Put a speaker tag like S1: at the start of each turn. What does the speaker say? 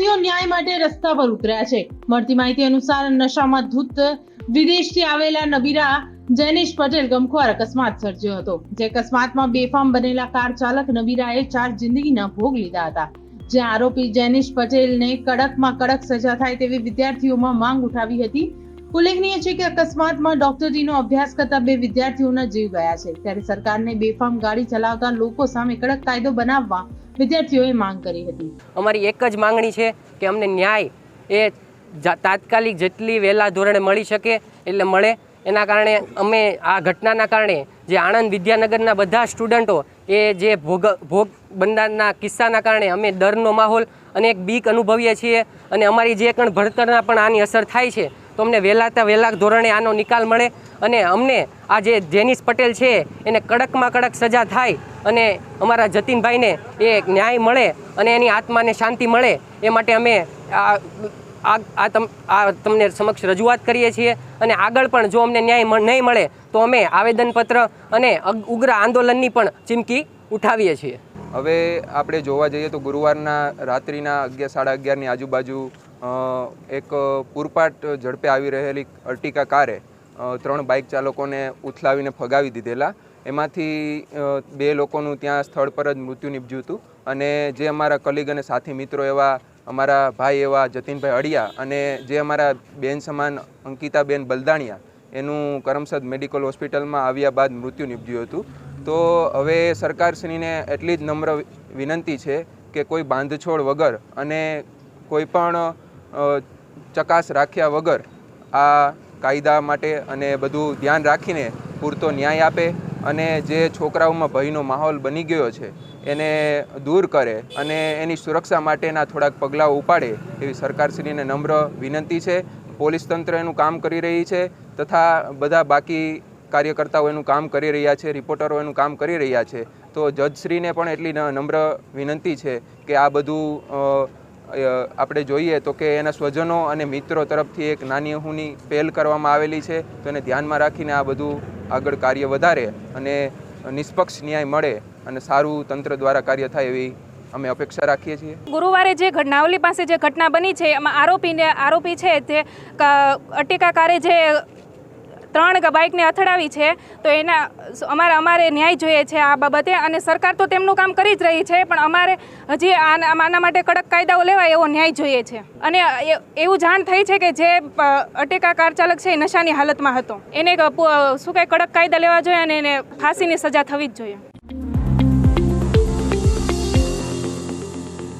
S1: વિદ્યાર્થીઓ ન્યાય માટે રસ્તા પર ઉતર્યા છે. મળતી માહિતી અનુસાર નશામાં ધૂત વિદેશથી આવેલા નબીરા જૈનિશ પટેલ ગમખ્વાર અકસ્માત સર્જ્યો હતો, જે અકસ્માતમાં બેફામ બનેલા કાર ચાલક નબીરાએ ચાર જિંદગીના ભોગ લીધા હતા. જે આરોપી જૈનિશ પટેલને કડકમાં કડક સજા થાય તેવી વિદ્યાર્થીઓમાં માંગ ઉઠાવી હતી ઉલ્લેખનીય છે કે અકસ્માતમાં ડોક્ટરીનો અભ્યાસ કરતા બે વિદ્યાર્થીઓના જીવ ગયા છે. ત્યારે સરકારને બેફામ ગાડી ચલાવતા લોકો સામે કડક કાયદો બનાવવા વિદ્યાર્થીઓએ માંગ કરી હતી.
S2: અમારી એક જ માંગણી છે કે અમને ન્યાય એ તાત્કાલિક જેટલી વહેલા ધોરણે મળી શકે એટલે મળે. એના કારણે અમે આ ઘટનાના કારણે જે આણંદ વિદ્યાનગરના બધા સ્ટુડન્ટો એ જે ભોગ ભોગ બનનારના કિસ્સાના કારણે અમે ડરનો માહોલ અને એક બીક અનુભવીએ છીએ અને અમારી જે પણ ભણતરના પણ આની અસર થાય છે તો અમને વહેલાતા વહેલા ધોરણે આનો નિકાલ મળે અને અમને આ જે જેનિસ પટેલ છે, એને કડકમાં કડક સજા થાય અને અમારા જતીનભાઈને એ ન્યાય મળે અને એની આત્માને શાંતિ મળે, એ માટે અમે આ આ તમ, આ તમને સમક્ષ રજૂઆત કરીએ છીએ. અને આગળ પણ જો અમને ન્યાય નહીં મળે, તો અમે આવેદનપત્ર અને ઉગ્ર આંદોલનની પણ ચીમકી ઉઠાવીએ છીએ.
S3: હવે આપણે જોવા જઈએ તો ગુરુવારના રાત્રિના અગિયાર, સાડા અગિયારની આજુબાજુ એક પૂરપાટ ઝડપે આવી રહેલી અર્ટિકા કારે ત્રણ બાઇક ચાલકોને ઉથલાવીને ફગાવી દીધેલા. એમાંથી બે લોકોનું ત્યાં સ્થળ પર જ મૃત્યુ નીપજ્યું હતું. અને જે અમારા કલીગ અને સાથી મિત્રો એવા અમારા ભાઈ એવા જતીનભાઈ અડિયા અને જે અમારા બેન સમાન અંકિતાબેન બલદાણિયા, એનું કરમસદ મેડિકલ હોસ્પિટલમાં આવ્યા બાદ મૃત્યુ નીપજ્યું હતું. તો હવે સરકારશ્રીને એટલી જ નમ્ર વિનંતી છે કે કોઈ બાંધછોડ વગર અને કોઈ પણ ચકાસ રાખ્યા વગર આ કાયદા માટે અને બધું ધ્યાન રાખીને પૂરતો ન્યાય આપે અને જે છોકરાઓમાં ભયનો માહોલ બની ગયો છે, એને દૂર કરે અને એની સુરક્ષા માટેના થોડાક પગલાઓ ઉપાડે એવી સરકારશ્રીને નમ્ર વિનંતી છે. પોલીસ તંત્ર એનું કામ કરી રહી છે તથા બધા બાકી કાર્યકર્તાઓ એનું કામ કરી રહ્યા છે, રિપોર્ટરો એનું કામ કરી રહ્યા છે. તો જજશ્રીને પણ એટલી નમ્ર વિનંતી છે કે આ બધું આપણે જોઈએ તો કે એના સ્વજનો અને મિત્રો તરફથી એક નાની હુની પહેલ કરવામાં આવેલી છે. તો એને ધ્યાનમાં રાખીને આ બધું આગળ કાર્ય વધારે અને નિષ્પક્ષ ન્યાય મળે અને સારું તંત્ર દ્વારા કાર્ય થાય એવી અમે અપેક્ષા રાખીએ છીએ.
S4: ગુરુવારે જે ઘટનાવલી પાસે જે ઘટના બની છે, એમાં આરોપીને આરોપી છે તે અટેકાકારે જે ત્રણ બાઇકને અથડાવી છે, તો એના અમારે અમારે ન્યાય જોઈએ છે આ બાબતે અને સરકાર તો તેમનું કામ કરી જ રહી છે, પણ અમારે હજી આના માટે કડક કાયદાઓ લેવાય એવો ન્યાય જોઈએ છે. અને એવું જાણ થઈ છે કે જે અટેકા કાર ચાલક છે એ નશાની હાલતમાં હતો. એને શું કંઈ કડક કાયદા લેવા જોઈએ અને એને ફાંસીની સજા થવી જ જોઈએ.